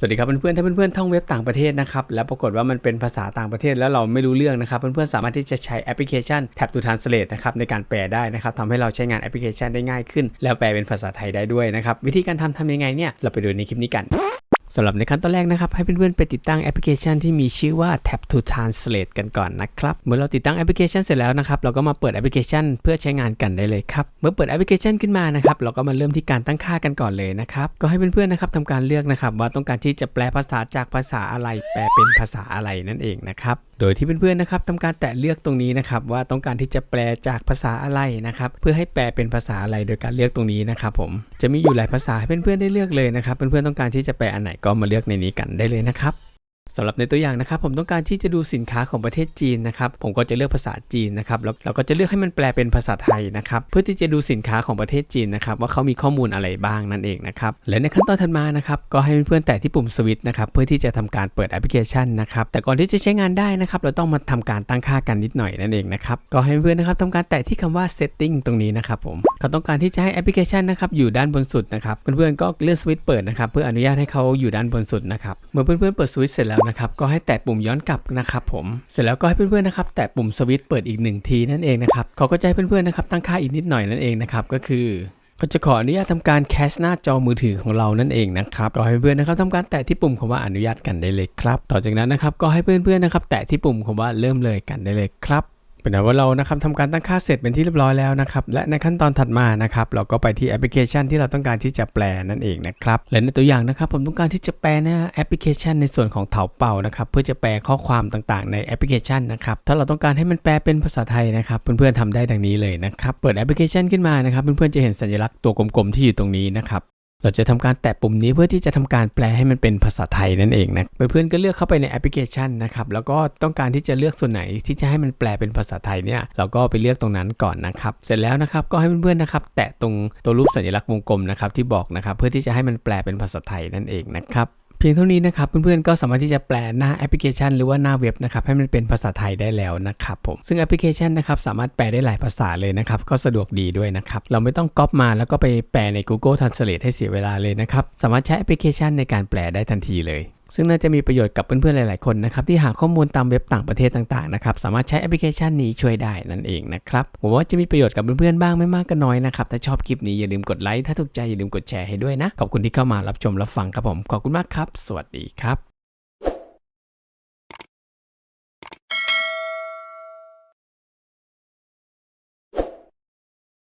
สวัสดีครับเพื่อนๆ ถ้าเพื่อนๆ ท่องเว็บต่างประเทศนะครับ แล้วปรากฏว่ามันเป็นภาษาต่างประเทศแล้วเราไม่รู้เรื่องนะครับ เพื่อนๆ สามารถที่จะใช้แอปพลิเคชัน Tap to Translate นะครับในการแปลได้นะครับทำให้เราใช้งานแอปพลิเคชันได้ง่ายขึ้น แล้วแปลเป็นภาษาไทยได้ด้วยนะครับ วิธีการทำทำยังไงเนี่ย เราไปดูในคลิปนี้กัน สำหรับในขั้นตอนแรกนะครับ ให้เพื่อนๆไปติดตั้งแอปพลิเคชันที่มีชื่อว่า Tap to Translate กันก่อนนะครับ เมื่อเราติดตั้งแอปพลิเคชันเสร็จแล้วนะครับเราก็มาเปิดแอปพลิเคชันเพื่อใช้งานกันได้เลยครับ เมื่อเปิดแอปพลิเคชันขึ้นมานะครับเราก็มาเริ่มที่การตั้งค่ากันก่อนเลยนะครับก็ให้เพื่อนๆนะครับทำการเลือกนะครับว่าต้องการที่จะแปลภาษาจากภาษาอะไร แปลเป็นภาษาอะไรนั่นเองนะครับ โดยที่เพื่อนๆนะครับทำการแตะเลือกตรงนี้นะครับว่าต้องการที่จะแปลจากภาษาอะไรนะครับเพื่อให้แปลเป็นภาษาอะไรโดยการเลือกตรงนี้นะครับผมจะมีอยู่หลายภาษาให้เพื่อนๆได้เลือกเลยนะครับเพื่อนๆต้องการที่จะแปลอันไหนก็มาเลือกในนี้กันได้เลยนะครับ สำหรับในตัวอย่างนะครับผมต้องการที่จะดูสินค้าของประเทศจีนนะครับผมก็จะเลือกภาษาจีนนะครับแล้วเราก็จะเลือกให้มันแปลเป็นภาษาไทยนะครับเพื่อที่จะดูสินค้าของประเทศจีนนะครับว่าเขามีข้อมูลอะไรบ้างนั่นเองนะครับและในขั้นตอนถัดมานะครับก็ให้เพื่อนๆแตะที่ปุ่มสวิตช์นะครับเพื่อที่จะทำการเปิดแอปพลิเคชันนะครับแต่ก่อนที่จะใช้งานได้นะครับเราต้องมาทำการตั้งค่ากันนิดหน่อยนั่นเองนะครับก็ให้เพื่อนๆนะครับทำการแตะที่คำว่า setting ตรงนี้นะครับผมเขาต้องการที่จะให้แอปพลิเคชันนะครับอยู่ด้านบนสุดนะครับเพื่อนๆก็เลื่อนสวิตช์เปิดนะครับเพื่ออนุญาตให้เขาอยู่ด้านบนสุดนะครับเมื่อเพื่อนๆเปิดสวิตช์เสร็จแล้วนะครับก็ให้แตะปุ่มย้อนกลับนะครับผมเสร็จแล้วก็ให้เพื่อนๆนะครับแตะปุ่มสวิตช์เปิดอีกหนึ่งทีนั่นเองนะครับเขาก็จะให้เพื่อนๆนะครับตั้งค่าอีกนิดหน่อยนั่นเองนะครับก็คือก็จะขออนุญาตทำการแคชหน้าจอมือถือของเรานั่นเองนะครับก็ให้เพื่อนๆนะครับทำการแตะที่ปุ่มคำว่าอนุญาตกันได้เลยครับ ต่อจากนั้นนะครับก็ให้เพื่อนๆนะครับแตะที่ปุ่มคำว่าเริ่มเลยกันได้เลยครับ เป็นอันว่าเรานะครับทำการตั้งค่าเสร็จเป็นที่เรียบร้อยแล้วนะครับ และในขั้นตอนถัดมานะครับ เราก็ไปที่แอปพลิเคชันที่เราต้องการที่จะแปลนั่นเองนะครับ และในตัวอย่างนะครับ ผมต้องการที่จะแปลน้าแอปพลิเคชันในส่วนของเถาเป่านะครับ เพื่อจะแปลข้อความต่างๆ ในแอปพลิเคชันนะครับ ถ้าเราต้องการให้มันแปลเป็นภาษาไทยนะครับเพื่อนๆทำได้ดังนี้เลยนะครับ เปิดแอปพลิเคชันขึ้นมานะครับ เพื่อนๆจะเห็นสัญลักษณ์ตัวกลมๆที่อยู่ตรงนี้นะครับ เราจะทำการแตะปุ่มนี้เพื่อที่จะทำการแปลให้มันเป็นภาษาไทยนั่นเองนะเพื่อนๆก็เลือกเข้าไปในแอปพลิเคชันนะครับแล้วก็ต้องการที่จะเลือกส่วนไหนที่จะให้มันแปลเป็นภาษาไทยเนี่ยเราก็ไปเลือกตรงนั้นก่อนนะครับ เสร็จแล้วนะครับก็ให้เพื่อนๆนะครับแตะตรงตัวรูปสัญลักษณ์วงกลมนะครับที่บอกนะครับเพื่อที่จะให้มันแปลเป็นภาษาไทยนั่นเองนะครับ เพียงเท่านี้นะครับเพื่อนๆก็สามารถที่จะแปลหน้าแอปพลิเคชัน หรือว่าหน้าเว็บนะครับให้มันเป็นภาษาไทยได้แล้วนะครับผมซึ่งแอปพลิเคชันนะครับสามารถแปลได้หลายภาษาเลยนะครับก็สะดวกดีด้วยนะครับเราไม่ต้องก๊อปมาแล้วก็ไปแปลใน Google Translate ให้เสียเวลาเลยนะครับสามารถใช้แอปพลิเคชันในการแปลได้ทันทีเลย ซึ่งน่าจะมีประโยชน์กับเพื่อนๆหลายๆคนนะครับที่หาข้อมูลตามเว็บต่างประเทศต่างๆนะครับสามารถใช้แอปพลิเคชันนี้ช่วยได้นั่นเองนะครับผมว่าจะมีประโยชน์กับเพื่อนๆบ้างไม่มากก็น้อยนะครับถ้าชอบคลิปนี้อย่าลืมกดไลค์ถ้าถูกใจอย่าลืมกดแชร์ให้ด้วยนะขอบคุณที่เข้ามารับชมรับฟังครับผมขอบคุณมากครับ สวัสดีครับ